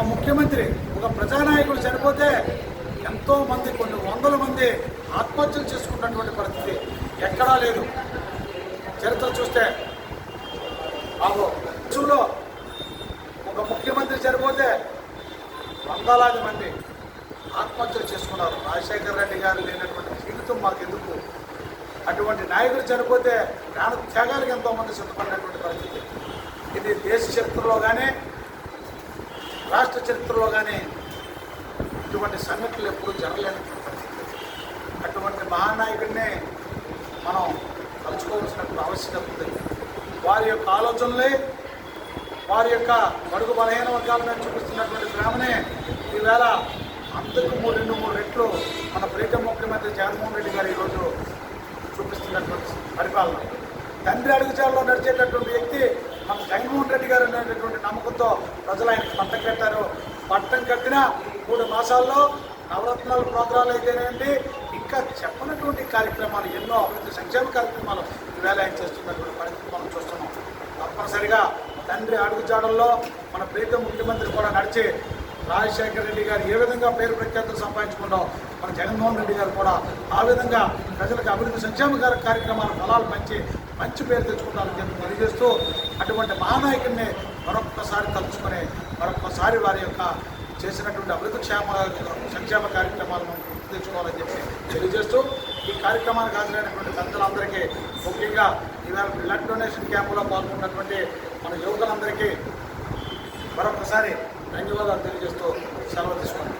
ఒక ముఖ్యమంత్రి ఒక ప్రజానాయకుడు చనిపోతే ఎంతో మంది కొన్ని వందల మంది ఆత్మహత్యలు చేసుకున్నటువంటి పరిస్థితి ఎక్కడా లేదు. చరిత్ర చూస్తే బాబు దేశంలో ఒక ముఖ్యమంత్రి చనిపోతే వందలాది మంది ఆత్మహత్యలు చేసుకున్నారు. రాజశేఖర రెడ్డి గారు లేనటువంటి జీవితం మాకెందుకు? అటువంటి నాయకుడు చనిపోతే ప్రాణ త్యాగాలకు ఎంతోమంది సిద్ధపడినటువంటి పరిస్థితి. ఇది దేశ చరిత్రలో కానీ రాష్ట్ర చరిత్రలో కానీ ఇటువంటి సంఘటనలు ఎప్పుడూ జరగలేనటువంటి అటువంటి మహానాయకుడినే మనం తలుచుకోవాల్సినటువంటి ఆవశ్యకత ఉంది. వారి యొక్క ఆలోచనలే వారి యొక్క బడుగు బలహీన వర్గాల మీద చూపిస్తున్నటువంటి ప్రేమనే ఈవేళ అంతకు మూడు రెండు మూడు రెట్లు మన ప్రీతం ముఖ్యమంత్రి జగన్మోహన్ రెడ్డి గారు ఈరోజు చూపిస్తున్నటువంటి పరిపాలన. తండ్రి అడుగుజాల్లో నడిచేటటువంటి వ్యక్తి మన జగన్మోహన్ రెడ్డి గారు అనేటటువంటి నమ్మకంతో ప్రజలు ఆయనకి పట్టం కట్టారు. పట్టం కట్టిన మూడు మాసాల్లో నవరత్నాలు ప్రోగ్రాలు అయితేనేంటి? ఇంకా చెప్పనటువంటి కార్యక్రమాలు ఎన్నో అభివృద్ధి సంక్షేమ కార్యక్రమాలు ఈవేళ ఆయన చేస్తున్నటువంటి పరిస్థితి మనం చూస్తున్నాం. తప్పనిసరిగా తండ్రి అడుగుజాడల్లో మన ప్రీతం ముఖ్యమంత్రి కూడా నడిచి రాజశేఖర రెడ్డి గారు ఏ విధంగా పేరు ప్రఖ్యాతులు సంపాదించుకున్నాం మన జగన్మోహన్ రెడ్డి గారు కూడా ఆ విధంగా ప్రజలకు అభివృద్ధి సంక్షేమ కార్యక్రమాల ఫలాలు పంచి మంచి పేరు తెచ్చుకుంటారని చెప్పి తెలియజేస్తూ అటువంటి మహానాయకుడిని మరొక్కసారి తలుచుకొని మరొక్కసారి వారి యొక్క చేసినటువంటి అభివృద్ధి క్షేమ సంక్షేమ కార్యక్రమాలను తెచ్చుకోవాలని చెప్పి తెలియజేస్తూ ఈ కార్యక్రమానికి హాజరైనటువంటి పెద్దలందరికీ ముఖ్యంగా ఈవేళ బ్లడ్ డొనేషన్ క్యాంపులో పాల్గొన్నటువంటి మన యువకులందరికీ మరొకసారి ధన్యవాదాలు తెలియజేస్తూ సెలవు తీసుకోండి